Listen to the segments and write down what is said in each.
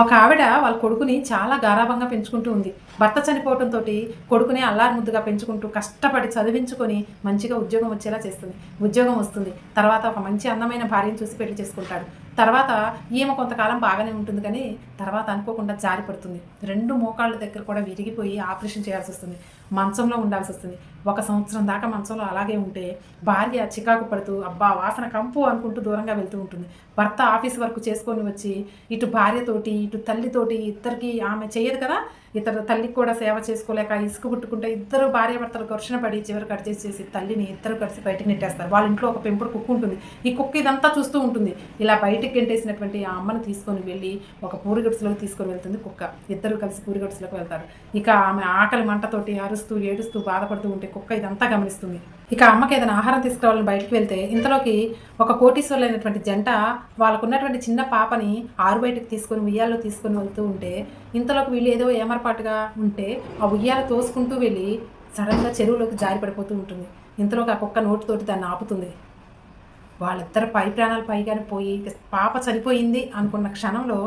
ఒక ఆవిడ వాళ్ళ కొడుకుని చాలా గారాభంగా పెంచుకుంటూ ఉంది. భర్త చనిపోవడంతో కొడుకుని అల్లారు ముద్దుగా పెంచుకుంటూ కష్టపడి చదివించుకొని మంచిగా ఉద్యోగం వచ్చేలా చేస్తుంది. ఉద్యోగం వస్తుంది. తర్వాత ఒక మంచి అందమైన భార్యను చూసి పెళ్ళి చేసుకుంటాడు. తర్వాత ఈమె కొంతకాలం బాగానే ఉంటుంది కానీ తర్వాత అనుకోకుండా జారి పడుతుంది రెండు మోకాళ్ళ దగ్గర కూడా విరిగిపోయి ఆపరేషన్ చేయాల్సి వస్తుంది. మంచంలో ఉండాల్సి వస్తుంది. ఒక సంవత్సరం దాకా మంచంలో అలాగే ఉంటే భార్య చికాకు పడుతూ అబ్బా వాసన కంపు అనుకుంటూ దూరంగా వెళ్తూ ఉంటుంది. భర్త ఆఫీస్ వర్క్ చేసుకొని వచ్చి ఇటు భార్యతోటి ఇటు తల్లితోటి ఇద్దరికి ఆమె చేయదు కదా? ఇతర తల్లికి కూడా సేవ చేసుకోలేక ఇసుక పుట్టుకుంటే ఇద్దరు భార్య భర్తలు ఘర్షణ పడి చివరి కట్ చేసి తల్లిని ఇద్దరు కలిసి బయటకు నెట్టేస్తారు. వాళ్ళ ఇంట్లో ఒక పెంపుడు కుక్క ఉంటుంది. ఈ కుక్క ఇదంతా చూస్తూ ఉంటుంది. ఇలా బయటికి గెంటేసినటువంటి ఆ అమ్మను తీసుకొని వెళ్ళి ఒక పూరిగడుసులోకి తీసుకొని వెళ్తుంది కుక్క. ఇద్దరు కలిసి పూరిగడుసులోకి వెళ్తారు. ఇక ఆమె ఆకలి మంటతోటి అరుస్తూ ఏడుస్తూ బాధపడుతూ ఉంటే కుక్క ఇదంతా గమనిస్తుంది. ఇక అమ్మకి ఏదైనా ఆహారం తీసుకురావాలని బయటకు వెళ్తే ఇంతలోకి ఒక కోటీశ్వరులైనటువంటి జంట వాళ్ళకున్నటువంటి చిన్న పాపని ఆరు బయటకు తీసుకొని ఉయ్యాల్లో తీసుకొని వెళ్తూ ఉంటే ఇంతలోకి వీళ్ళు ఏదో ఏమరపాటుగా ఉంటే ఆ ఉయ్యాలు తోసుకుంటూ వెళ్ళి సడన్గా చెరువులోకి జారి పడిపోతూ ఉంటుంది. ఇంతలోకి ఆ కుక్క నోటితోటి దాన్ని ఆపుతుంది. వాళ్ళిద్దరు పై ప్రాణాలు పైగానే పోయి పాప చనిపోయింది అనుకున్న క్షణంలో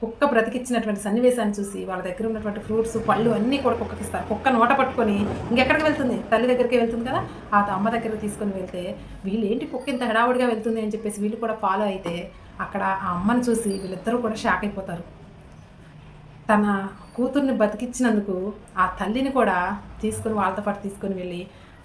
కుక్క బ్రతికిచ్చినటువంటి సన్నివేశాన్ని చూసి వాళ్ళ దగ్గర ఉన్నటువంటి ఫ్రూట్స్ పళ్ళు అన్నీ కూడా కుక్కకి ఇస్తారు. కుక్క నోట పట్టుకొని ఇంకెక్కడికి వెళ్తుంది? తల్లి దగ్గరికి వెళ్తుంది కదా? ఆ అమ్మ దగ్గరికి తీసుకొని వెళ్తే వీళ్ళు ఏంటి కుక్క ఇంత హడావుడిగా వెళ్తుంది అని చెప్పేసి వీళ్ళు కూడా ఫాలో అయితే అక్కడ ఆ అమ్మని చూసి వీళ్ళిద్దరూ కూడా షాక్ అయిపోతారు. తన కూతుర్ని బతికించినందుకు ఆ తల్లిని కూడా తీసుకొని వాళ్ళతో పాటు తీసుకొని వెళ్ళి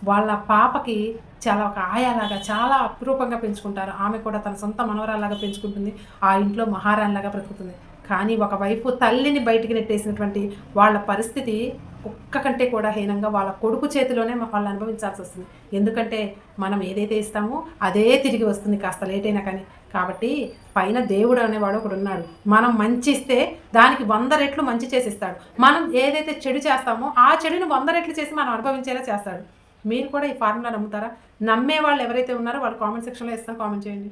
వాళ్ళ పాపకి చాలా ఒక ఆయాలాగా చాలా అపురూపంగా పెంచుకుంటారు. ఆమె కూడా తన సొంత మనవరాలాగా పెంచుకుంటుంది. ఆ ఇంట్లో మహారాణిలాగా బ్రతుకుతుంది. కానీ ఒకవైపు తల్లిని బయటికి నెట్టేసినటువంటి వాళ్ళ పరిస్థితి కుక్క కంటే కూడా హీనంగా వాళ్ళ కొడుకు చేతిలోనే వాళ్ళు అనుభవించాల్సి వస్తుంది. ఎందుకంటే మనం ఏదైతే ఇస్తామో అదే తిరిగి వస్తుంది కాస్త లేట్ అయినా కానీ. కాబట్టి పైన దేవుడు అనేవాడు ఒకడు ఉన్నాడు. మనం మంచి ఇస్తే దానికి వంద రెట్లు మంచి చేసిస్తాడు. మనం ఏదైతే చెడు చేస్తామో ఆ చెడుని వంద రెట్లు చేసి మనం అనుభవించేలా చేస్తాడు. మీరు కూడా ఈ ఫార్ములా నమ్ముతారా? నమ్మే వాళ్ళు ఎవరైతే ఉన్నారో వాళ్ళు కామెంట్ సెక్షన్లో ఇస్తాను కామెంట్ చేయండి.